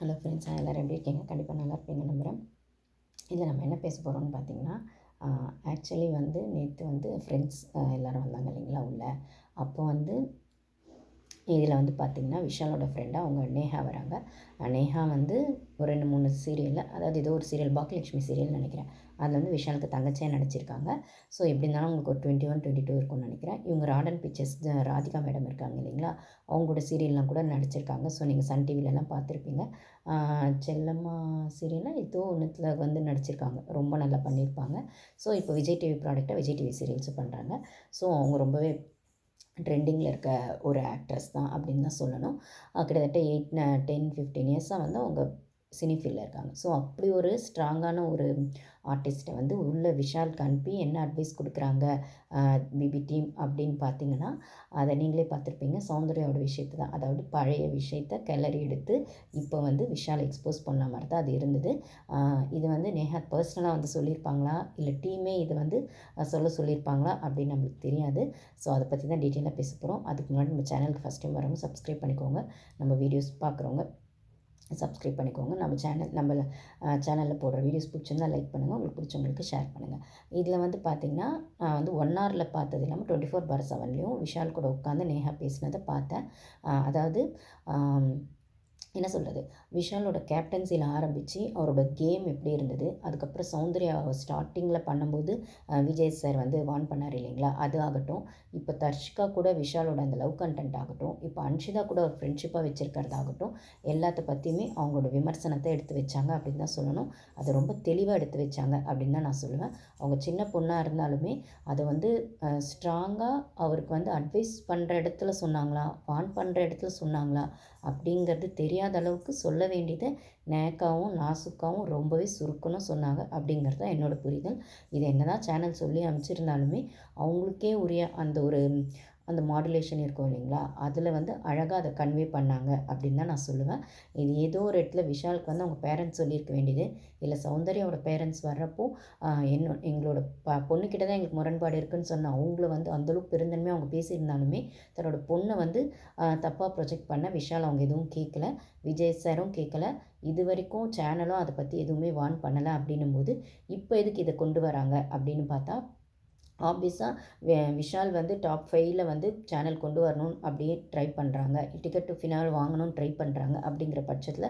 Hello friends எல்லோரும் எப்படி இருக்கீங்க? கண்டிப்பாக நல்லா இருப்பீங்க நம்புகிறேன் இதில் நம்ம என்ன பேச போகிறோம்னு பார்த்தீங்கன்னா ஆக்சுவலி வந்து நேற்று வந்து ஃப்ரெண்ட்ஸ் எல்லோரும் வந்தாங்க இல்லைங்களா உள்ள. அப்போ வந்து இதில் வந்து பார்த்திங்கன்னா விஷாலோட ஃப்ரெண்டாக அவங்க நேஹா வராங்க. நேஹா வந்து ஒரு ரெண்டு மூணு சீரியலில் அதாவது ஏதோ ஒரு சீரியல் பாக்கியலட்சுமி சீரியல் நினைக்கிறேன். அதில் வந்து விஷாலுக்கு தங்கச்சியாக நடிச்சிருக்காங்க. ஸோ எப்படி இருந்தாலும் உங்களுக்கு ஒரு டுவெண்ட்டி ஒன் டுவெண்ட்டி டூ இருக்கும்னு நினைக்கிறேன். இவங்க ராடன் பிக்சர்ஸ் ராதிகா மேடம் இருக்காங்க இல்லைங்களா? அவங்களோட சீரியல்லாம் கூட நடிச்சிருக்காங்க. ஸோ நீங்கள் சன் டிவிலலாம் பார்த்துருப்பீங்க. செல்லம்மா சீரியல்லாம் ஏதோ ஒன்றுத்தில் வந்து நடிச்சிருக்காங்க. ரொம்ப நல்லா பண்ணியிருப்பாங்க. ஸோ இப்போ விஜய் டிவி ப்ராடக்டாக விஜய் டிவி சீரியல்ஸும் பண்ணுறாங்க ஸோ அவங்க ரொம்பவே ட்ரெண்டிங்கில் இருக்க ஒரு ஆக்ட்ரஸ் தான் அப்படின்னு தான் சொல்லணும். கிட்டத்தட்ட எயிட் டென் ஃபிஃப்டீன் இயர்ஸாக வந்து அவங்க சினி ஃபீல்டில் இருக்காங்க. ஸோ அப்படி ஒரு ஸ்ட்ராங்கான ஒரு ஆர்டிஸ்ட்டை வந்து உள்ள விஷாலுக்கு அனுப்பி என்ன அட்வைஸ் கொடுக்குறாங்க பிபி டீம் அப்படின்னு பார்த்தீங்கன்னா அதை நீங்களே பார்த்துருப்பீங்க. சௌந்தர்யாவோட விஷயத்தை தான். அதாவது பழைய விஷயத்த கிளறி எடுத்து இப்போ வந்து விஷால் எக்ஸ்போஸ் பண்ண மாதிரி தான் அது இருந்தது. இது வந்து நேஹா பர்சனலாக வந்து சொல்லியிருப்பாங்களா? இல்லை டீமே இது வந்து சொல்ல சொல்லியிருப்பாங்களா? அப்படின்னு நம்மளுக்கு தெரியாது. ஸோ அதை பற்றி தான் டீட்டெயிலாக பேச போகிறோம் அதுக்கு முன்னாடி நம்ம சேனலுக்கு ஃபஸ்ட் டைம் வரவங்க சப்ஸ்கிரைப் பண்ணிக்கோங்க. நம்ம வீடியோஸ் பார்க்குறவங்க சப்ஸ்கிரைப் பண்ணிக்கோங்க. நம்ம சேனல் நம்ம சேனலில் போடுற வீடியோஸ் பிடிச்சிருந்தால் லைக் பண்ணுங்கள் உங்களுக்கு பிடிச்சவங்களுக்கு ஷேர் பண்ணுங்கள் இதில் வந்து பார்த்திங்கன்னா நான் வந்து ஒன் ஹவரில் பார்த்தது இல்லாமல் டுவெண்ட்டி ஃபோர் பார் செவன்லேயும் விஷால் கூட உட்காந்து நேஹா பேசினதை பார்த்தேன். அதாவது என்ன சொல்கிறது விஷாலோட கேப்டன்சியில் ஆரம்பித்து அவரோட கேம் எப்படி இருந்தது? அதுக்கப்புறம் சௌந்தர்யா ஸ்டார்டிங்கில் பண்ணும்போது விஜய் சார் வந்து வான் பண்ணார் இல்லைங்களா? அது ஆகட்டும். இப்போ தர்ஷிகா கூட விஷாலோட அந்த லவ் கண்டென்ட் ஆகட்டும். இப்போ அன்ஷிதா கூட ஒரு ஃப்ரெண்ட்ஷிப்பாக வச்சுருக்கிறதாகட்டும். எல்லாத்த பற்றியுமே அவங்களோட விமர்சனத்தை எடுத்து வச்சாங்க அப்படின்னு தான் சொல்லணும். அதை ரொம்ப தெளிவாக எடுத்து வச்சாங்க அப்படின்னு தான் நான் சொல்லுவேன். அவங்க சின்ன பொண்ணாக இருந்தாலுமே அதை வந்து ஸ்ட்ராங்காக அவருக்கு வந்து அட்வைஸ் பண்ணுற இடத்துல சொன்னாங்களா? வான் பண்ணுற இடத்துல சொன்னாங்களா? அப்படிங்கிறது தெரியாத அளவுக்கு சொல்ல வேண்டியதை நேக்காவும் நாசுக்காவும் ரொம்பவே சுருக்கணும் சொன்னாங்க அப்படிங்கிறது தான் என்னோடய புரிதல். இது என்ன தான் சேனல் சொல்லி அமைச்சிருந்தாலுமே அவங்களுக்கே உரிய அந்த ஒரு அந்த மாடுலேஷன் இருக்கும் இல்லைங்களா? அதில் வந்து அழகாக அதை கன்வே பண்ணாங்க அப்படின்னு தான் நான் சொல்லுவேன். இது ஏதோ ஒரு இடத்துல விஷாலுக்கு வந்து அவங்க பேரண்ட்ஸ் சொல்லியிருக்க வேண்டியது. இல்லை சௌந்தர்யாவோட பேரண்ட்ஸ் வர்றப்போ என்ன எங்களோட ப பொண்ணுக்கிட்ட தான் எங்களுக்கு முரண்பாடு இருக்குதுன்னு சொன்ன அவங்கள வந்து அந்தளவுக்கு பெருந்தன்மையாக அவங்க பேசியிருந்தாலுமே தன்னோட பொண்ணை வந்து தப்பாக ப்ரொஜெக்ட் பண்ண விஷால் அவங்க எதுவும் கேட்கல விஜய் சாரும் கேட்கல இது வரைக்கும் சேனலும் அதை பற்றி எதுவுமே வான் பண்ணலை அப்படின்னும் போது இப்போ எதுக்கு இதை கொண்டு வராங்க அப்படின்னு பார்த்தா ஆப்வியஸாக விஷால் வந்து டாப் ஃபைவ்ல வந்து சேனல் கொண்டு வரணும் அப்படியே ட்ரை பண்ணுறாங்க டிக்கெட் டு ஃபினால் வாங்கணும்னு ட்ரை பண்ணுறாங்க அப்படிங்கிற பட்சத்தில்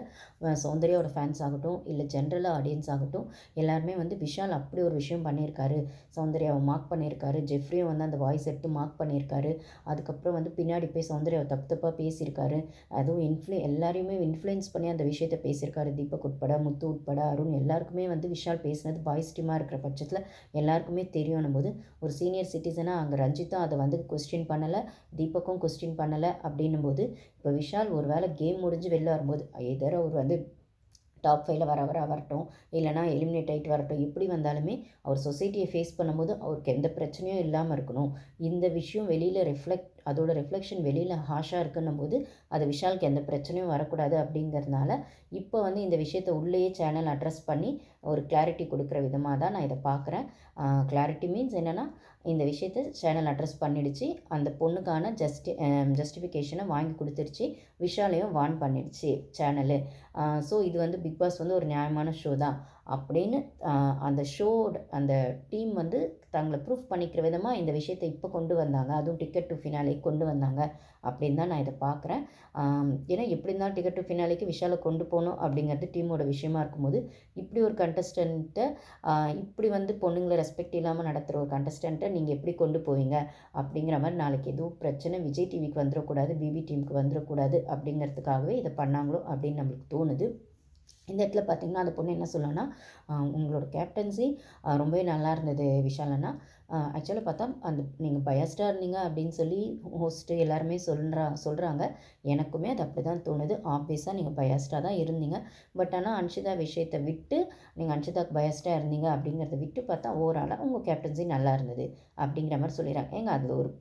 சௌந்தர்யாவோட ஃபேன்ஸ் ஆகட்டும் இல்லை ஜென்ரலாக ஆடியன்ஸ் ஆகட்டும் எல்லாருமே வந்து விஷால் அப்படி ஒரு விஷயம் பண்ணியிருக்காரு. சௌந்தர்யாவை மார்க் பண்ணியிருக்காரு. ஜெஃப்ரியும் வந்து அந்த வாய்ஸ் எடுத்து மார்க் பண்ணியிருக்காரு. அதுக்கப்புறம் வந்து பின்னாடி போய் சௌந்தர்யாவை தப்பு தப்பாக பேசியிருக்காரு. அதுவும் இன்ஃப்ளூ எல்லாரையுமே இன்ஃப்ளூயன்ஸ் பண்ணி அந்த விஷயத்தை பேசியிருக்காரு. தீபக் உட்பட முத்து உட்பட அருண் எல்லாருக்குமே வந்து விஷால் பேசினது பாய்ஸ் டீமாக இருக்கிற பட்சத்தில் எல்லாருக்குமே தெரியணும் போது ஒரு சீனியர் சிட்டிசனாக அங்கே ரஞ்சித்தும் அதை வந்து கொஸ்டின் பண்ணலை தீபக்கும் கொஸ்டின் பண்ணலை அப்படின்னும் போது இப்போ விஷால் ஒரு வேளை கேம் முடிஞ்சு வெளில வரும்போது எதர அவர் வந்து டாப் ஃபைவ்ல வர வர வரட்டும் இல்லைனா எலிமினேட் ஆகிட்டு வரட்டும் எப்படி வந்தாலுமே அவர் சொசைட்டியை ஃபேஸ் பண்ணும்போது அவருக்கு எந்த பிரச்சனையும் இல்லாமல் இருக்கணும். இந்த விஷயம் வெளியில் ரிஃப்ளெக்ட் அதோட ரிஃப்ளெக்ஷன் வெளியில் ஹாஷாக இருக்குன்னும் போது அது விஷாலுக்கு எந்த பிரச்சனையும் வரக்கூடாது அப்படிங்கிறதுனால இப்போ வந்து இந்த விஷயத்தை உள்ளேயே சேனல் அட்ரஸ் பண்ணி ஒரு கிளாரிட்டி கொடுக்குற விதமாக தான் நான் இதை பார்க்குறேன். கிளாரிட்டி மீன்ஸ் என்னென்னா இந்த விஷயத்த சேனல் அட்ரஸ் பண்ணிடுச்சு அந்த பொண்ணுக்கான ஜஸ்டி ஜஸ்டிஃபிகேஷனை வாங்கி கொடுத்துருச்சு விஷாலையும் வான் பண்ணிடுச்சு சேனலு ஸோ இது வந்து பிக் பாஸ் வந்து ஒரு நியாயமான ஷோ தான். அப்படின்னு அந்த ஷோட் அந்த டீம் வந்து தங்களை ப்ரூஃப் பண்ணிக்கிற விதமாக இந்த விஷயத்தை இப்போ கொண்டு வந்தாங்க. அதுவும் டிக்கெட் டு ஃபினாலே கொண்டு வந்தாங்க அப்படின்னு தான் நான் இதை பார்க்குறேன். ஏன்னா எப்படி இருந்தாலும் டிக்கெட் டு ஃபினாலேக்கு விஷாலை கொண்டு போகணும் அப்படிங்கிறது டீமோட விஷயமா இருக்கும்போது இப்படி ஒரு கண்டஸ்டண்ட்டை இப்படி வந்து பொண்ணுங்களை ரெஸ்பெக்ட் இல்லாமல் நடத்துகிற ஒரு கண்டஸ்டண்ட்டை நீங்கள் எப்படி கொண்டு போவீங்க அப்படிங்கிற மாதிரி நாளைக்கு எதுவும் பிரச்சனை விஜய் டிவிக்கு வந்துடக்கூடாது பிபி டீமுக்கு வந்துடக்கூடாது அப்படிங்கிறதுக்காகவே இதை பண்ணாங்களோ அப்படின்னு நம்மளுக்கு தோணுது. இந்த இடத்துல பார்த்திங்கன்னா அந்த பொண்ணு என்ன சொல்லணும்னா உங்களோட கேப்டன்சி ரொம்பவே நல்லா இருந்தது விஷாலண்ணா ஆக்சுவலாக பார்த்தா அந்த நீங்கள் பயஸ்டாக இருந்தீங்க அப்படின்னு சொல்லி ஹோஸ்ட்டு எல்லாருமே சொல்கிறா சொல்கிறாங்க எனக்குமே அது அப்படி தான் தோணுது ஆப்வியஸாக நீங்கள் பயஸ்டாக தான் இருந்தீங்க. பட் ஆனால் அன்ஷிதா விஷயத்தை விட்டு நீங்கள் அன்ஷிதாக்கு பயஸ்டாக இருந்தீங்க அப்படிங்கிறத விட்டு பார்த்தா ஓவராலாக உங்கள் கேப்டன்சி நல்லா இருந்தது அப்படிங்கிற மாதிரி சொல்லிடுறாங்க. ஏங்க அதில் ஒரு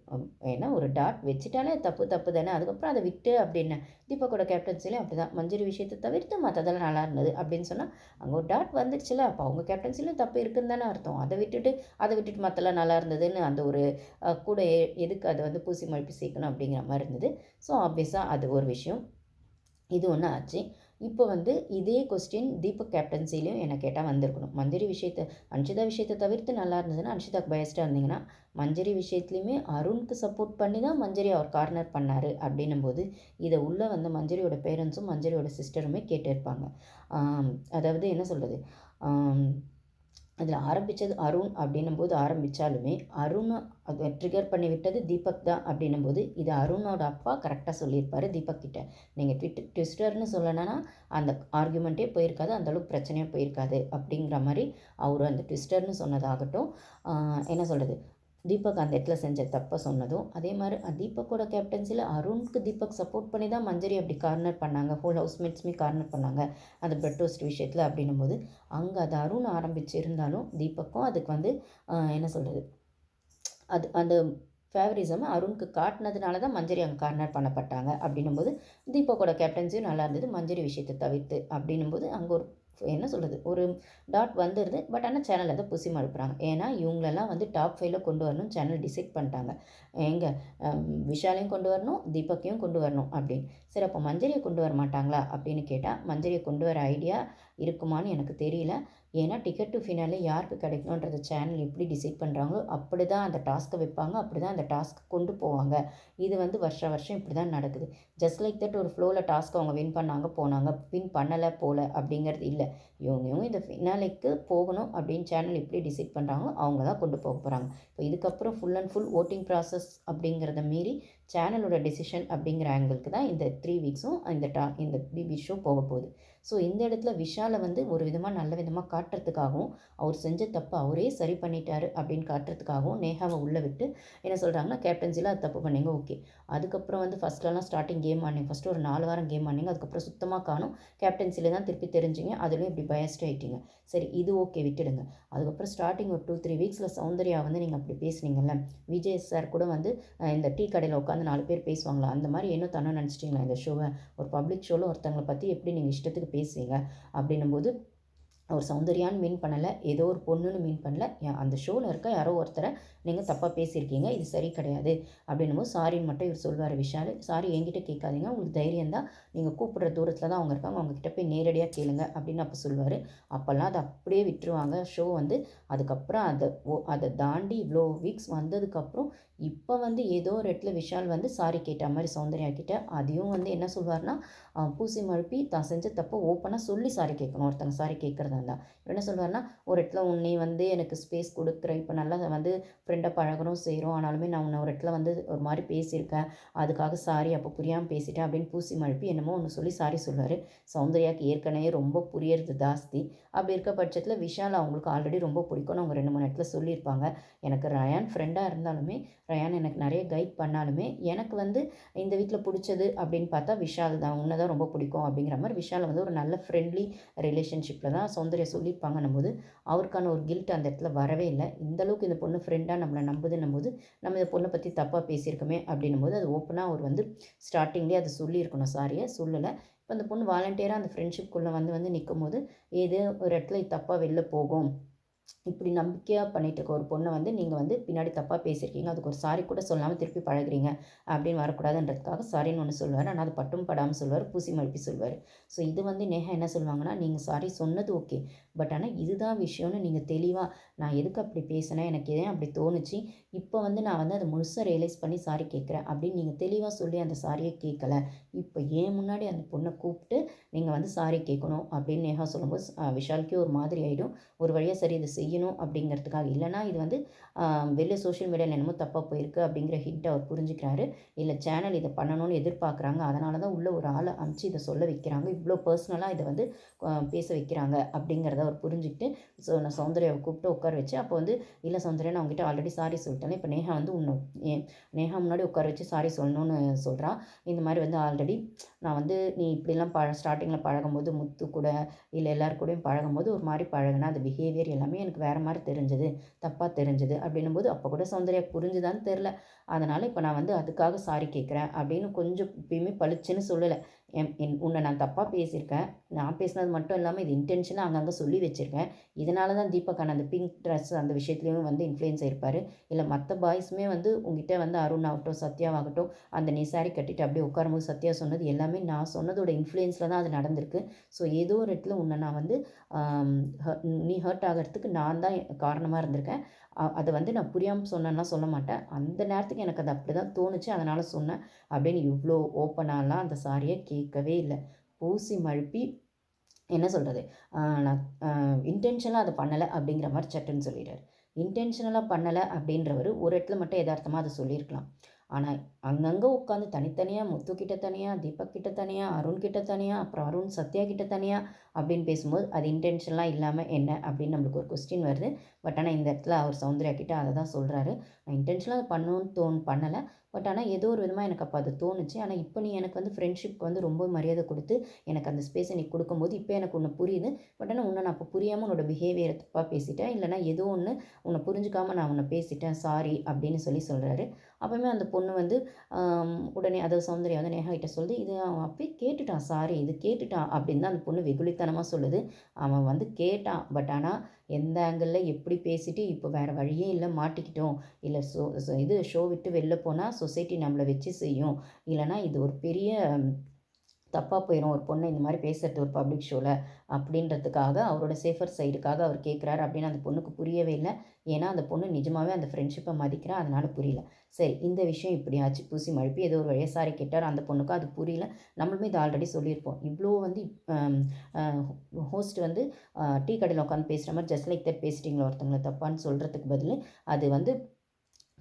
ஏன்னா ஒரு டாட் வச்சுட்டாலே தப்பு தப்பு தானே. அதுக்கப்புறம் அதை விட்டு அப்படின்னு தீபக்கோட கேப்டன்சிலையும் அப்படி தான் மஞ்சரி விஷயத்தை தவிர்த்து மற்றதெல்லாம் நல்லா இருந்தது அப்படின்னு சொன்னால் அங்கே ஒரு டாட் வந்துடுச்சுல அப்போ அவங்க கேப்டன்சிலையும் தப்பு இருக்குன்னு தானே அர்த்தம். அதை விட்டுட்டு அதை விட்டுட்டு மற்றெல்லாம் நல்லா இருந்ததுன்னு அந்த ஒரு கூட எதுக்கு அதை வந்து பூசி மழுப்பி சேர்க்கணும் அப்படிங்கிற மாதிரி இருந்தது. ஸோ ஆப்வியஸாக அது ஒரு விஷயம். இது ஒன்று ஆச்சு. இப்போ வந்து இதே கொஸ்டின் தீபக் கேப்டன்சிலையும் என்னை கேட்டால் வந்திருக்கணும். மஞ்சரி விஷயத்தை அன்ஷிதா விஷயத்தை தவிர்த்து நல்லா இருந்ததுன்னா அன்ஷிதாக்கு பயஸ்டாக இருந்தீங்கன்னா மஞ்சரி விஷயத்துலையுமே அருணுக்கு சப்போர்ட் பண்ணி தான் மஞ்சரி அவர் கார்னர் பண்ணார் அப்படின்னும் போது இதை உள்ளே வந்து மஞ்சரியோட பேரண்ட்ஸும் மஞ்சரியோட சிஸ்டருமே கேட்டிருப்பாங்க. அதாவது என்ன சொல்கிறது அதில் ஆரம்பித்தது அருண் அப்படின்னும் போது ஆரம்பித்தாலுமே அருணை அதை ட்ரிகர் பண்ணி விட்டது தீபக் தான் அப்படின்னும் போது இது அருணோட அப்பா கரெக்டாக சொல்லியிருப்பார் தீபக் கிட்ட. நீங்கள் ட்விட் ட்விஸ்டர்னு சொல்லணும்னா அந்த ஆர்குமெண்ட்டே போயிருக்காது அந்தளவுக்கு பிரச்சனையாக போயிருக்காது அப்படிங்கிற மாதிரி அவர் அந்த ட்விஸ்டர்னு சொன்னதாகட்டும். என்ன சொல்கிறது தீபக் அந்த இடத்துல செஞ்ச தப்பை சொன்னதும் அதே மாதிரி தீபக்கோட கேப்டன்சியில் அருணுக்கு தீபக் சப்போர்ட் பண்ணி தான் மஞ்சரி அப்படி கார்னர் பண்ணாங்க. ஹோல் ஹவுஸ்மேட்ஸுமே கார்னர் பண்ணாங்க. அந்த பிரெட் டோஸ்ட் விஷயத்தில் அப்படின்னும் போது அங்கே அது அருண் ஆரம்பிச்சிருந்தாலும் தீபக்கும் அதுக்கு வந்து என்ன சொல்கிறது அது அந்த ஃபேவரிசம் அருணுக்கு காட்டினதுனால தான் மஞ்சரி அங்கே கார்னர் பண்ணப்பட்டாங்க. அப்படின்னும் போது தீபக்கோட கேப்டன்சியும் நல்லா இருந்தது. மஞ்சரி விஷயத்தை தவிர்த்து அப்படின்னும் போது அங்கே ஒரு என்ன சொல்கிறது ஒரு டாட் வந்துடுது பட் ஆனால் சேனல் அதை புசி மழுப்புறாங்க. ஏன்னா இவங்களெல்லாம் வந்து டாப் ஃபைவ்ல கொண்டு வரணும் சேனல் டிசைட் பண்ணிட்டாங்க. எங்கே? விஷாலையும் கொண்டு வரணும் தீபக்கையும் கொண்டு வரணும் அப்படின்னு. சரி அப்போ மஞ்சரியை கொண்டு வர மாட்டாங்களா அப்படின்னு கேட்டால் மஞ்சரியை கொண்டு வர ஐடியா இருக்குமான்னு எனக்கு தெரியல. ஏன்னா டிக்கெட் டு ஃபினாலே யாருக்கு கிடைக்கணுன்றது சேனல் எப்படி டிசைட் பண்ணுறாங்களோ அப்படி தான் அந்த டாஸ்க்கை வைப்பாங்க அப்படி தான் அந்த டாஸ்க் கொண்டு போவாங்க. இது வந்து வருஷ வருஷம் இப்படி தான் நடக்குது. ஜஸ்ட் லைக் தட் ஒரு ஃப்ளோவில் டாஸ்க் அவங்க வின் பண்ணாங்க போனாங்க. வின் பண்ணலை போகல அப்படிங்கிறது இல்லை. இவங்க இவங்க இந்த ஃபினாலைக்கு போகணும் அப்படின்னு சேனல் எப்படி டிசைட் பண்ணுறாங்களோ அவங்க தான் கொண்டு போக போகிறாங்க இப்போ இதுக்கப்புறம் full and full voting process அப்படிங்கிறத மீறி சேனலோட டெசிஷன் அப்படிங்கிற ஆங்கிளுக்கு தான் இந்த த்ரீ வீக்ஸும் இந்த டா இந்த பிபி ஷோ போக போகுது. ஸோ இந்த இடத்துல விஷாலை வந்து ஒரு விதமாக நல்ல விதமாக காட்டுறதுக்காகவும் அவர் செஞ்ச தப்பை அவரே சரி பண்ணிட்டாரு அப்படின்னு காட்டுறதுக்காகவும் நேஹாவை உள்ளே விட்டு என்ன சொல்கிறாங்கன்னா கேப்டன்சியில் அது தப்பு பண்ணீங்க. ஓகே அதுக்கப்புறம் வந்து ஃபஸ்ட்லலாம் ஸ்டார்டிங் கேம் ஆனீங்க. ஃபஸ்ட்டு ஒரு நாலு வாரம் கேம் ஆனீங்க. அதுக்கப்புறம் சுத்தமாக காணும். கேப்டன்சியில் தான் திருப்பி தெரிஞ்சிங்க. அதுலேயும் இப்படி பயஸ்ட் ஆகிட்டீங்க சரி இது ஓகே விட்டுடுங்க. அதுக்கப்புறம் ஸ்டார்டிங் ஒரு டூ த்ரீ வீக்ஸில் சௌந்தர்யா வந்து நீங்கள் அப்படி பேசுனீங்கல்ல விஜய் சார் கூட வந்து இந்த டீ கடையில் உட்காந்து நாலு பேர் பேசுவாங்களா? அந்த மாதிரி என்ன தானே நினச்சிட்டிங்களா? இந்த ஷோவை ஒரு பப்ளிக் ஷோவில் ஒருத்தங்களை பற்றி எப்படி நீங்கள் இஷ்டத்துக்கு பேசுவீங்க அப்படின்னும் போது ஒரு சௌந்தர்யான்னு மீன் பண்ணலை ஏதோ ஒரு பொண்ணுன்னு மீன் பண்ணல. அந்த ஷோவில் இருக்க யாரோ ஒருத்தரை நீங்கள் தப்பாக பேசியிருக்கீங்க இது சரி கிடையாது அப்படின்னும் போது சாரின்னு மட்டும் இவர் சொல்வார் விஷால். சாரி என்கிட்ட கேட்காதீங்க உங்களுக்கு தைரியம் தான். நீங்கள் கூப்பிட்ற தூரத்தில் தான் அவங்க இருக்காங்க அவங்கக்கிட்ட போய் நேரடியாக கேளுங்க அப்படின்னு அப்போ சொல்லுவார் அப்போல்லாம் அதை அப்படியே விட்டுருவாங்க. ஷோ வந்து அதுக்கப்புறம் அதை ஓ அதை தாண்டி இவ்வளோ வீக்ஸ் வந்ததுக்கப்புறம் இப்போ வந்து ஏதோ ஒரு இடத்துல விஷால் வந்து சாரி கேட்ட மாதிரி சௌந்தர்யா கிட்ட அதையும் வந்து என்ன சொல்வார்னா பூசி மழுப்பி தான் செஞ்ச தப்பை ஓப்பனாக சொல்லி சாரி கேட்கணும். ஒருத்தங்க சாரி கேட்குறதா தான். என்ன சொல்வார்னா ஒரு இடத்துல உன்னை வந்து எனக்கு ஸ்பேஸ் கொடுக்குற இப்போ நல்லா வந்து ஃப்ரெண்டாக பழகிறோம் செய்கிறோம் ஆனாலுமே நான் உன்னை ஒரு இடத்துல வந்து ஒரு மாதிரி பேசியிருக்கேன். அதுக்காக சாரி அப்போ புரியாமல் பேசிட்டேன் அப்படின்னு பூசி மழுப்பி என்னமோ ஒன்று சொல்லி சாரி சொல்லுவார் சௌந்தர்யாவுக்கு ஏற்கனவே ரொம்ப புரியறது ஜாஸ்தி. அப்படி இருக்க பட்சத்தில் விஷால் அவங்களுக்கு ஆல்ரெடி ரொம்ப பிடிக்கும்னு அவங்க ரெண்டு மூணு இடத்துல சொல்லியிருப்பாங்க. எனக்கு ரயான் ஃப்ரெண்டாக இருந்தாலுமே ரயான் எனக்கு நிறைய கைட் பண்ணாலுமே எனக்கு வந்து இந்த வீட்டில் பிடிச்சது அப்படின்னு பார்த்தா விஷால் தான். உன்னை தான் ரொம்ப பிடிக்கும் அப்படிங்கிற மாதிரி விஷால் வந்து ஒரு நல்ல ஃப்ரெண்ட்லி ரிலேஷன்ஷிப்பில் தான் சௌந்தர்யா சொல்லியிருப்பாங்கன்னும் போது அவருக்கான ஒரு கில்ட் அந்த இடத்துல வரவே இல்லை. இந்தளவுக்கு இந்த பொண்ணு ஃப்ரெண்டாக நம்மளை நம்புதுன்னும் போது நம்ம இந்த பொண்ணை பற்றி தப்பாக பேசியிருக்கோமே அப்படின்னும் போது அது ஓப்பனாக அவர் வந்து ஸ்டார்டிங்லேயே அது சொல்லியிருக்கணும். சாரியை சொல்லலை. இப்போ அந்த பொண்ணு வாலண்டியராக அந்த ஃப்ரெண்ட்ஷிப்குள்ளே வந்து வந்து நிற்கும் போது ஏதோ ஒரு இடத்துல தப்பாக வெளில போகும். இப்படி நம்பிக்கையாக பண்ணிகிட்டு இருக்க ஒரு பொண்ணை வந்து நீங்கள் வந்து பின்னாடி தப்பாக பேசியிருக்கீங்க. அதுக்கு ஒரு சாரி கூட சொல்லாமல் திருப்பி பழகிறீங்க. அப்படின்னு வரக்கூடாதுன்றதுக்காக சாரின்னு ஒன்று சொல்லுவார். ஆனால் அது பட்டும் படாமல் சொல்லுவார். பூசி மழுப்பி சொல்லுவார். ஸோ இது வந்து நேஹா என்ன சொல்லுவாங்கன்னா நீங்கள் சாரி சொன்னது ஓகே பட் ஆனால் இதுதான் விஷயம்னு நீங்கள் தெளிவாக நான் எதுக்கு அப்படி பேசினேன் எனக்கு ஏன் அப்படி தோணுச்சு? இப்போ வந்து நான் வந்து அதை முழுசாக ரியலைஸ் பண்ணி சாரி கேட்குறேன். அப்படின்னு நீங்கள் தெளிவாக சொல்லி அந்த சாரியை கேட்கல. இப்போ ஏன் முன்னாடி அந்த பொண்ணை கூப்பிட்டு நீங்கள் வந்து சாரி கேட்கணும்? அப்படின்னு நேஹா சொல்லும்போது விஷாலுக்கே ஒரு மாதிரி ஆகிடும் ஒரு வழியாக சரி இது செய்யணும் அப்படிங்கிறதுக்காக. இல்லைனா இது வந்து வெளில சோஷியல் மீடியாவில் என்னமோ தப்பாக போயிருக்கு அப்படிங்கிற ஹிட் அவர் புரிஞ்சுக்கிறாரு. இல்லை சேனல் இதை பண்ணணும்னு எதிர்பார்க்குறாங்க. அதனால தான் உள்ள ஒரு ஆளை அனுப்பிச்சு இதை சொல்ல வைக்கிறாங்க. இவ்வளோ பர்சனலாக இதை வந்து பேச வைக்கிறாங்க அப்படிங்கிறத அவர் புரிஞ்சுக்கிட்டு ஸோ நான் சௌந்தர்யாவை கூப்பிட்டு உட்கார வச்சு அப்போ வந்து இல்லை சௌந்தர்யா நான் அவங்ககிட்ட ஆல்ரெடி சாரி சொல்லிட்டேன். இப்போ நேஹா வந்து உன்னை நேஹா முன்னாடி உட்கார வச்சு சாரி சொல்லணும்னு சொல்கிறா இந்த மாதிரி வந்து ஆல்ரெடி நான் வந்து நீ இப்படிலாம் பழ ஸ்டார்டிங்கில் பழகும்போது முத்து கூட இல்லை எல்லார் கூடயும் பழகும்போது ஒரு மாதிரி பழகுனா அந்த பிஹேவியர் எல்லாமே எனக்கு வேறு மாதிரி தெரிஞ்சது தப்பாக தெரிஞ்சது அப்படின்னும் போது அப்போ கூட சௌந்தர்யா புரிஞ்சுதான்னு தெரில அதனால் இப்போ நான் வந்து அதுக்காக சாரி கேட்குறேன் அப்படின்னு கொஞ்சம் இப்பயுமே பளிச்சுன்னு சொல்லலை. என் என் உன்னை நான் தப்பாக பேசியிருக்கேன். நான் பேசினது மட்டும் இல்லாமல் இது இன்டென்ஷனாக அங்கங்கே சொல்லி வச்சுருக்கேன். இதனால தான் தீபக்கான அந்த பிங்க் ட்ரெஸ் அந்த விஷயத்துலையும் வந்து இன்ஃப்ளூயன்ஸ் ஆயிருப்பார். இல்லை மற்ற பாய்ஸுமே வந்து உங்ககிட்ட வந்து அருண் ஆகட்டும் சத்யாவாகட்டும் அந்த நீ சாரி கட்டிட்டு அப்படியே உட்காரும்போது சத்யா சொன்னது எல்லாமே நான் சொன்னதோட இன்ஃப்ளூயன்ஸில் தான் அது நடந்திருக்கு. ஸோ ஏதோ ஒரு இடத்துல உன்னை நான் வந்து நீ ஹர்ட் ஆகிறதுக்கு நான் தான் காரணமாக இருந்திருக்கேன். அதை வந்து நான் புரியாமல் சொன்னேன்னா சொல்ல மாட்டேன். அந்த நேரத்துக்கு எனக்கு அது அப்படி தான் தோணுச்சு. அதனால் சொன்னேன். அப்படின்னு இவ்வளோ ஓப்பனாலாம் அந்த சாரியை கேட்கவே இல்லை. பூசி மழுப்பி என்ன சொல்கிறது நான் இன்டென்ஷனாக அதை பண்ணலை அப்படிங்கிற மாதிரி சட்டுன்னு சொல்லிடுறாரு இன்டென்ஷனலாக பண்ணலை அப்படின்றவர் ஒரு இடத்துல மட்டும் எதார்த்தமாக அதை சொல்லியிருக்கலாம். ஆனால் அங்கங்கே உட்காந்து தனித்தனியாக முத்து கிட்ட தனியாக தீபக் கிட்ட தனியாக அருண் கிட்ட தனியாக அப்புறம் அருண் சத்யா கிட்ட தனியாக அப்படின்னு பேசும்போது அது இன்டென்ஷன்லாம் இல்லாமல் என்ன அப்படின்னு நம்மளுக்கு ஒரு கொஸ்டின் வருது. பட் ஆனால் இந்த இடத்துல அவர் சௌந்தர்யா கிட்ட அதை தான் சொல்கிறாரு நான் இன்டென்ஷனாக அதை பண்ணணும்னு தோணு பண்ணலை. பட் ஆனால் ஏதோ ஒரு விதமாக எனக்கு அப்போ அது தோணுச்சு. ஆனால் இப்போ நீ எனக்கு வந்து ஃப்ரெண்ட்ஷிப்க்கு வந்து ரொம்ப மரியாதை கொடுத்து எனக்கு அந்த ஸ்பேஸை நீ கொடுக்கும்போது இப்போ எனக்கு ஒன்று புரியுது. பட் ஆனால் உன்னை நான் அப்போ புரியாமல் உன்னோட பிஹேவியரை தப்பாக பேசிட்டேன். இல்லைனா ஏதோ ஒன்று உன்னை புரிஞ்சுக்காமல் நான் உன்னை பேசிட்டேன். சாரி அப்படின்னு சொல்லி சொல்கிறாரு அப்போமே அந்த பொண்ணு வந்து உடனே அதை சௌந்தர்யா வந்து நேஹாகிட்ட சொல்லுது இது அவன் அப்பயே கேட்டுட்டான் சாரி இது கேட்டுட்டான் அப்படின்னு தான் அந்த பொண்ணு வெகுளித்தனமாக சொல்லுது. அவன் வந்து கேட்டான் பட் ஆனால் எந்த ஆங்கிளில் எப்படி பேசிட்டு இப்போ வேறு வழியே இல்லை மாட்டிக்கிட்டோம். இல்லை ஷோ இது ஷோ விட்டு வெளில போனால் சொசைட்டி நம்மளை வச்சு செய்யும். இல்லைனா இது ஒரு பெரிய தப்பாக போயிடும் ஒரு பொண்ணை இந்த மாதிரி பேசுகிறது ஒரு பப்ளிக் ஷோவில் அப்படின்றதுக்காக அவரோட சேஃபர் சைடுக்காக அவர் கேட்குறாரு அப்படின்னு அந்த பொண்ணுக்கு புரியவே இல்லை. ஏன்னா அந்த பொண்ணு நிஜமாகவே அந்த ஃப்ரெண்ட்ஷிப்பை மதிக்கிறா அதனால் புரியல. சரி இந்த விஷயம் இப்படி ஆச்சு பூசி மழுப்பி ஏதோ ஒரு வழியாக சாரி கேட்டார் அந்த பொண்ணுக்கும் அது புரியல. நம்மளுமே இது ஆல்ரெடி சொல்லியிருப்போம். இவ்வளோ வந்து ஹோஸ்ட் வந்து டீ கடையில் உட்காந்து பேசுகிற மாதிரி ஜஸ்ட் லைக் தட் பேசிட்டிங்களா ஒருத்தங்களை தப்பான்னு சொல்கிறதுக்கு பதில் அது வந்து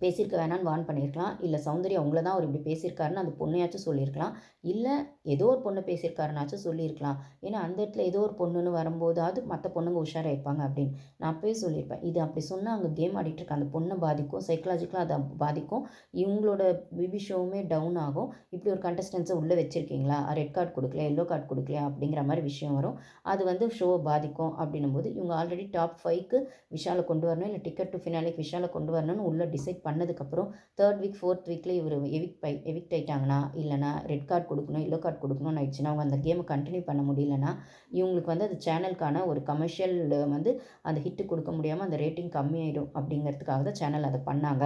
பேசியிருக்க வேணான்னு வான் பண்ணியிருக்கலாம். இல்லை சௌந்தர்யா உங்களை தான் அவர் இப்படி பேசியிருக்காருன்னு அந்த பொண்ணையாச்சும் சொல்லியிருக்கலாம். இல்லை ஏதோ ஒரு பொண்ணு பேசியிருக்காருனாச்சும் சொல்லியிருக்கலாம். ஏன்னா அந்த இடத்துல ஏதோ ஒரு பொண்ணுன்னு வரும்போதாவது மற்ற பொண்ணுங்க உஷாராக இருப்பாங்க அப்படின்னு நான் போய் சொல்லியிருப்பேன். இது அப்படி சொன்னால் அங்கே கேம் ஆடிட்டு இருக்க அந்த பொண்ணை பாதிக்கும் சைக்கலாஜிக்கலாக அதை பாதிக்கும். இவங்களோட பிபி ஷோவுமே டவுன் ஆகும். இப்படி ஒரு கண்டஸ்டன்ஸை உள்ளே வச்சுருக்கீங்களா? ரெட் கார்டு கொடுக்கல எல்லோ கார்டு கொடுக்கல அப்படிங்கிற மாதிரி விஷயம் வரும். அது வந்து ஷோவை பாதிக்கும் அப்படின்னும் போது இவங்க ஆல்ரெடி டாப் ஃபைவ்க்கு விஷாலை கொண்டு வரணும் இல்லை டிக்கெட் டு ஃபினாலிக்கு விஷாலை கொண்டு வரணும்னு உள்ளே டிசைட் பண்ணதுக்கப்புறம் தேர்ட் வீக் ஃபோர்த் வீக்கில் இவர் எவிக் பை எவிக்ட் ஆயிட்டாங்கன்னா இல்லைனா ரெட் கார்டு கொடுக்கணும் எல்லோ கார்டு கொடுக்கணும்னு ஆயிடுச்சுன்னா அவங்க அந்த கேமை கண்டினியூ பண்ண முடியலன்னா இவங்களுக்கு வந்து அந்த சேனலுக்கான ஒரு கமர்ஷியல் வந்து அந்த ஹிட்டு கொடுக்க முடியாமல் அந்த ரேட்டிங் கம்மியாயிடும் அப்படிங்கிறதுக்காக தான் சேனல் அதை பண்ணாங்க.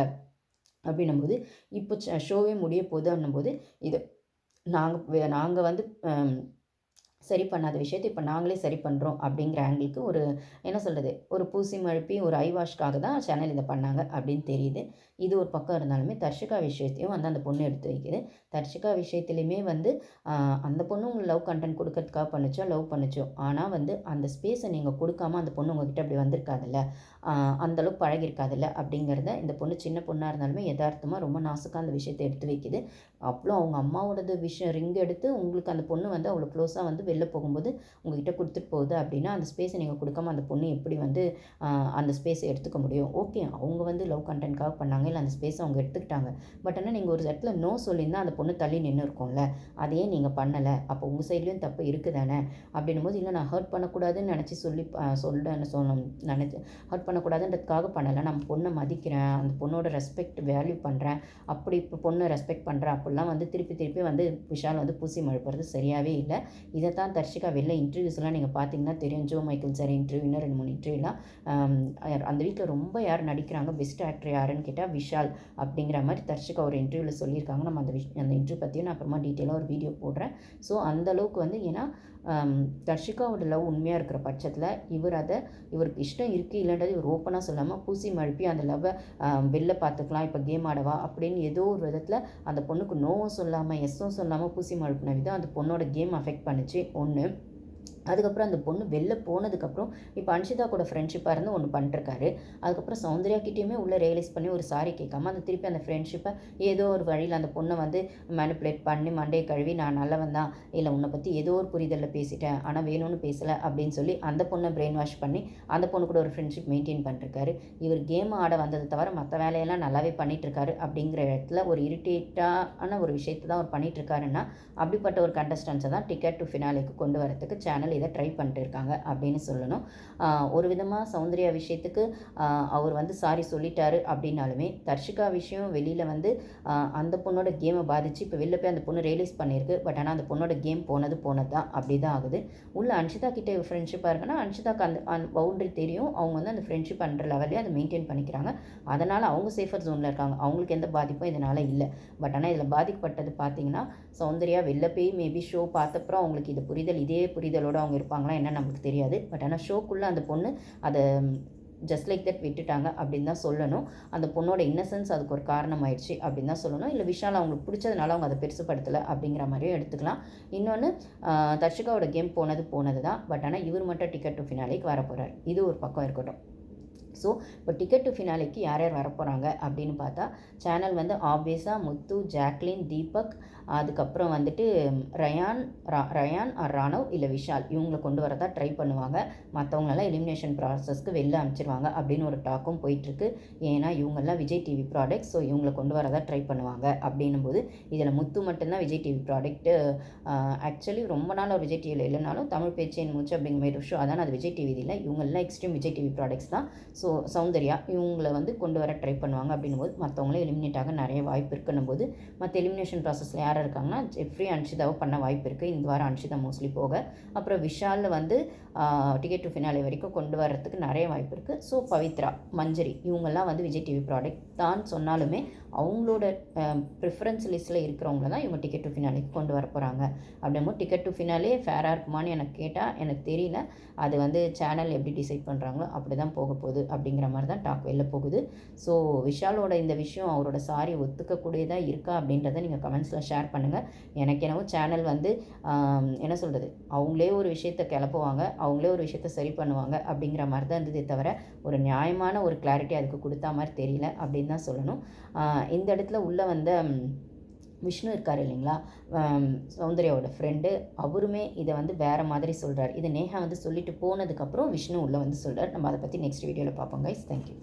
அப்படின்னும்போது இப்போ ஷோவே முடிய போகுது போது இது நாங்கள் நாங்கள் வந்து சரி பண்ணாத விஷயத்தை இப்போ நாங்களே சரி பண்ணுறோம் அப்படிங்கிற ஆங்கிளுக்கு ஒரு என்ன சொல்கிறது ஒரு பூசி மழுப்பி ஒரு ஐ வாஷ்க்காக தான் சேனல் இதை பண்ணாங்க அப்படின்னு தெரியுது. இது ஒரு பக்கம் இருந்தாலுமே தர்ஷிகா விஷயத்தையும் வந்து அந்த பொண்ணு எடுத்து வைக்குது. தர்ஷிகா விஷயத்துலையுமே வந்து அந்த பொண்ணு உங்களுக்கு லவ் கண்டென்ட் கொடுக்கறதுக்காக பண்ணிச்சோ லவ் பண்ணிச்சோ. ஆனால் வந்து அந்த ஸ்பேஸை நீங்கள் கொடுக்காம அந்த பொண்ணு உங்ககிட்ட அப்படி வந்திருக்காதுல்ல. அந்தளவுக்கு பழகிருக்காதுல்ல அப்படிங்கிறத இந்த பொண்ணு சின்ன பொண்ணாக இருந்தாலுமே யதார்த்தமாக ரொம்ப நாசுக்காக அந்த விஷயத்தை எடுத்து வைக்குது. அப்புறம் அவங்க அம்மாவோடது விஷயம் ரிங் எடுத்து உங்களுக்கு அந்த பொண்ணு வந்து அவ்வளோ க்ளோஸாக வந்து வெளில போகும்போது உங்ககிட்ட கொடுத்துட்டு போகுது அப்படின்னா அந்த ஸ்பேஸை நீங்கள் கொடுக்காம அந்த பொண்ணு எப்படி வந்து அந்த ஸ்பேஸை எடுத்துக்க முடியும்? ஓகே அவங்க வந்து லவ் கண்டென்ட்காக பண்ணாங்க. இல்லை அந்த ஸ்பேஸை அவங்க எடுத்துக்கிட்டாங்க. பட் ஆனால் நீங்கள் ஒரு இடத்துல நோ சொல்லியிருந்தால் அந்த பொண்ணு தள்ளி நின்று இருக்கும்ல அதையே நீங்கள் பண்ணலை. அப்போ உங்கள் சைட்லேயும் தப்பு இருக்குது தானே அப்படின்னும் போது இல்லை நான் ஹர்ட் பண்ணக்கூடாதுன்னு நினச்சி சொல்லி சொல்ல சொல்லணும் நினச்சி ஹர்ட் பண்ணக்கூடாதுன்றதுக்காக பண்ணலை. நம்ம பொண்ணை மதிக்கிறேன். அந்த பொண்ணோட ரெஸ்பெக்ட் வேல்யூ பண்ணுறேன் அப்படி இப்போ பொண்ணை ரெஸ்பெக்ட் பண்ணுறேன் அப்படிலாம் வந்து திருப்பி திருப்பி வந்து விஷால் வந்து பூசி மழுப்புறது சரியாகவே இல்லை. இதை தான் தர்ஷிகா வெளில இன்டர்வியூஸ்லாம் நீங்கள் பார்த்தீங்கன்னா தெரியும். ஜோ மைக்கேல் சார் இன்டர்வியூ இன்னும் ரெண்டு மூணு இன்டர்வியூலாம் அந்த வீட்டில் ரொம்ப யார் நடிக்கிறாங்க? பெஸ்ட் ஆக்டர் யாருன்னு கேட்டால் விஷால் அப்படிங்கிற மாதிரி தர்ஷிகா ஒரு இன்டர்வியூவில் சொல்லியிருக்காங்க. நம்ம அந்த விஷ் அந்த இன்டர்வியூ பற்றியும் நான் அப்புறமா டீட்டெயிலாக ஒரு வீடியோ போடுறேன். ஸோ அந்தளவுக்கு வந்து ஏன்னா தர்ஷிகாவோட லவ் உண்மையாக இருக்கிற பட்சத்தில் இவர் அதை இவருக்கு இஷ்டம் இருக்குது இல்லைன்றது இவர் ஓப்பனாக சொல்லாமல் பூசி மழுப்பி அந்த லவ்வை வெளில பார்த்துக்கலாம் இப்போ கேம் ஆடவா அப்படின்னு ஏதோ ஒரு விதத்தில் அந்த பொண்ணுக்கு நோவும் சொல்லாமல் எஸ்ஸும் சொல்லாமல் பூசி மழுப்பின விதம் அந்த பொண்ணோட கேம் அஃபெக்ட் பண்ணிச்சு. ஒன்று அதுக்கப்புறம் அந்த பொண்ணு வெளில போனதுக்கப்புறம் இப்போ அன்ஷிதா கூட ஃப்ரெண்ட்ஷிப்பாக இருந்து ஒன்று பண்ணிருக்காரு. அதுக்கப்புறம் சௌந்தர்யாக்கிட்டேயுமே உள்ளே ரியலைஸ் பண்ணி ஒரு சாரி கேட்காம அந்த திருப்பி அந்த ஃப்ரெண்ட்ஷிப்பை ஏதோ ஒரு வழியில் அந்த பொண்ணை வந்து மேனிப்புலேட் பண்ணி மண்டே கழுவி நான் நல்லவன் தான். இல்லை உன்னை பற்றி ஏதோ ஒரு புரிதலில் பேசிட்டேன். ஆனால் வேணும்னு பேசலை அப்படின்னு சொல்லி அந்த பொண்ணை பிரெயின் வாஷ் பண்ணி அந்த பொண்ணு கூட ஒரு ஃப்ரெண்ட்ஷிப் மெயின்டைன் பண்ணிருக்காரு. இவர் கேம் ஆட வந்ததை தவிர மற்ற வேலையெல்லாம் நல்லாவே பண்ணிகிட்ருக்காரு அப்படிங்கிற இடத்துல ஒரு இரிட்டேட்டான ஒரு விஷயத்தை தான் அவர் பண்ணிகிட்ருக்காருன்னா அப்படிப்பட்ட ஒரு கண்டஸ்டன்ஸை தான் டிக்கெட் டு ஃபினாலேக்கு கொண்டு வரத்துக்கு சேனல் அதனால் இதை ட்ரை பண்ணிட்டு இருக்காங்க அப்படின்னு சொல்லணும். ஒரு விதமாக சௌந்தர்யா விஷயத்துக்கு அவர் வந்து சாரி சொல்லிட்டாரு அப்படின்னாலுமே தர்ஷிகா விஷயம் வெளியில் வந்து அந்த பொண்ணோட கேமை பாதித்து இப்போ வெளில போய் அந்த பொண்ணு ரியலைஸ் பண்ணியிருக்கு. பட் ஆனால் அந்த பொண்ணோட கேம் போனது போனது தான் அப்படி தான் ஆகுது. உள்ள அன்ஷிதா கிட்டே ஃப்ரெண்ட்ஷிப்பாக இருக்குன்னா அன்ஷிதாக்கு அந்த அந்த பவுண்ட்ரி தெரியும். அவங்க வந்து அந்த ஃப்ரெண்ட்ஷிப் பண்ணுற லெவல்லே அதை மெயின்டைன் பண்ணிக்கிறாங்க. அதனால் அவங்க சேஃபர் ஜோனில் இருக்காங்க. அவங்களுக்கு எந்த பாதிப்பும் இதனால் இல்லை. பட் ஆனால் இதில் பாதிக்கப்பட்டது பார்த்தீங்கன்னா சௌந்தர்யா வெளில போய் மேபி ஷோ பார்த்தப்பறம் அவங்களுக்கு இது புரிதல் இதே புரிதலோட அவங்க இருப்பாங்களா என்ன நமக்கு தெரியாது. பட் ஆனால் ஷோக்குள்ளே அந்த பொண்ணு அதை ஜஸ்ட் லைக் தட் விட்டுட்டாங்க அப்படின்னு தான் சொல்லணும். அந்த பொண்ணோட இன்னசென்ஸ் அதுக்கு ஒரு காரணம் ஆயிடுச்சு அப்படின்னு தான் சொல்லணும். இல்லை விஷால் அவங்களுக்கு பிடிச்சதுனால அவங்க அதை பெருசுப்படுத்தலை அப்படிங்கிற மாதிரியும் எடுத்துக்கலாம். இன்னொன்று தர்ஷிகாவோட கேம் போனது போனது தான். பட் ஆனால் இவர் மட்டும் டிக்கெட் டு ஃபினாலேக்கு வர போகிறார் இது ஒரு பக்கம் இருக்கட்டும். ஸோ இப்போ டிக்கெட் டு ஃபினாலிக்கு யார் யார் வரப்போகிறாங்க அப்படின்னு பார்த்தா சேனல் வந்து ஆப்வியஸாக முத்து ஜாக்லின் தீபக் அதுக்கப்புறம் வந்துட்டு ரயான் ரயான் ஆர் ராணவ் இல்லை விஷால் இவங்களை கொண்டு வரதா ட்ரை பண்ணுவாங்க. மற்றவங்களெல்லாம் எலிமினேஷன் ப்ராசஸ்க்கு வெளில அனுப்பிச்சிருவாங்க அப்படின்னு ஒரு டாக்கும் போயிட்டுருக்கு. ஏன்னா இவங்கெல்லாம் விஜய் டிவி ப்ராடக்ட் ஸோ இவங்களை கொண்டு வரதா ட்ரை பண்ணுவாங்க அப்படின்னும் போது இதில் முத்து மட்டும்தான் விஜய் டிவி ப்ராடக்ட்டு ஆக்சுவலி ரொம்ப நாள் ஒரு விஜய் டிவியில் இல்லைனாலும் தமிழ் பேச்சேன் மூச்சு அப்படிங்கிற மாதிரி விஷயம் அதான் அது விஜய் டிவி இல்லை. இவங்கெல்லாம் எக்ஸ்ட்ரீம் விஜய் டிவி ப்ராடக்ட்ஸ் தான். ஸோ சௌந்தர்யா இவங்களை வந்து கொண்டு வர ட்ரை பண்ணுவாங்க அப்படின்னும் போது மற்றவங்களே எலிமினேட் ஆக நிறைய வாய்ப்பு இருக்குன்னும் போது மற்ற எலிமினேஷன் ப்ராசஸில் யார் இருக்காங்கன்னா ஜெஃப்ரி அன்ஷிதாவை பண்ண வாய்ப்பு இருக்குது இந்த வாரம் அன்ஷிதா மோஸ்ட்லி போக. அப்புறம் விஷாலில் வந்து டிக்கெட் டு ஃபினாலே வரைக்கும் கொண்டு வரத்துக்கு நிறைய வாய்ப்பு இருக்குது ஸோ பவித்ரா மஞ்சரி இவங்கெல்லாம் வந்து விஜய் டிவி ப்ராடக்ட் தான் சொன்னாலுமே அவங்களோட ப்ரிஃபரன்ஸ் லிஸ்ட்டில் இருக்கிறவங்கள தான் இவங்க டிக்கெட் டு ஃபினாலேக்கு கொண்டு வர போகிறாங்க அப்படிங்கும்போது டிக்கெட் டு ஃபினாலே ஃபேராக இருக்குமான்னு எனக்கு கேட்டால் எனக்கு தெரியல. அது வந்து சேனல் எப்படி டிசைட் பண்ணுறாங்களோ அப்படி தான் போக போகுது அப்படிங்கிற மாதிரி தான் டாக் வெளில போகுது. ஸோ விஷாலோட இந்த விஷயம் அவரோட சாரி ஒத்துக்கக்கூடியதாக இருக்கா அப்படின்றத நீங்கள் கமெண்ட்ஸில் ஷேர் பண்ணுங்கள் எனக்கு என்னவோ சேனல் வந்து என்ன சொல்கிறது அவங்களே ஒரு விஷயத்த கிளப்புவாங்க. அவங்களே ஒரு விஷயத்த சரி பண்ணுவாங்க அப்படிங்கிற மாதிரி தான் இருந்ததே தவிர ஒரு நியாயமான ஒரு கிளாரிட்டி அதுக்கு கொடுத்தா மாதிரி தெரியல அப்படின்னு தான் சொல்லணும். இந்த இடத்துல உள்ளே வந்த விஷ்ணு இருக்கார் இல்லைங்களா? சௌந்தர்யாவோட ஃப்ரெண்டு அவருமே இதை வந்து வேறு மாதிரி சொல்கிறார் இதை நேஹா வந்து சொல்லிட்டு போனதுக்கப்புறம் விஷ்ணு உள்ளே வந்து சொல்கிறார் நம்ம அதை பற்றி நெக்ஸ்ட் வீடியோவில் பார்ப்போம் கைஸ் தேங்க்யூ